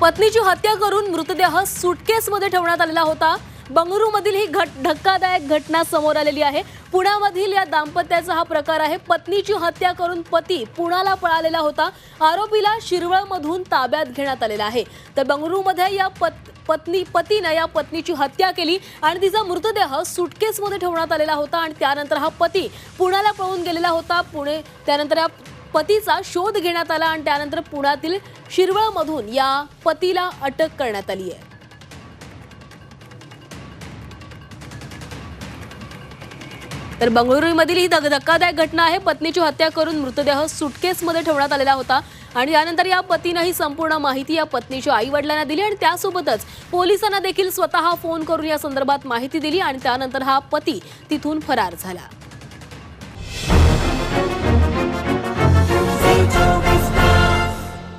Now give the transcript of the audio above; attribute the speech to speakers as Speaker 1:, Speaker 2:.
Speaker 1: पत्नीची हत्या करून मृतदेह सुटकेसमध्ये ठेवण्यात आलेला होता. बंगळुरूमधील ही घट धक्कादायक घटना समोर आलेली आहे. पुण्यामधील या दाम्पत्याचा हा प्रकार आहे. पत्नीची हत्या करून पती पुण्याला पळालेला होता. आरोपीला शिरवळमधून ताब्यात घेण्यात आलेला आहे. तर बंगळुरूमध्ये या पत पत्नी पतीनं या पत्नीची हत्या केली आणि तिचा मृतदेह सुटकेसमध्ये ठेवण्यात आलेला होता आणि त्यानंतर हा पती पुण्याला पळून गेलेला होता. पुणे त्यानंतर या पतीचा शोध घेण्यात आला आणि त्यानंतर पुण्यातील शिरवळमधून या पतीला अटक करण्यात आली आहे. तर बंगळुरूमधील ही धक- धक्कादायक घटना आहे. पत्नीची हत्या करून मृतदेह सुटकेसमध्ये ठेवण्यात आलेला होता आणि त्यानंतर या पतीनं ही संपूर्ण माहिती या पत्नीच्या आई वडिलांना दिली आणि त्यासोबतच पोलिसांना देखील स्वतः फोन करून या संदर्भात माहिती दिली आणि त्यानंतर हा पती तिथून फरार झाला.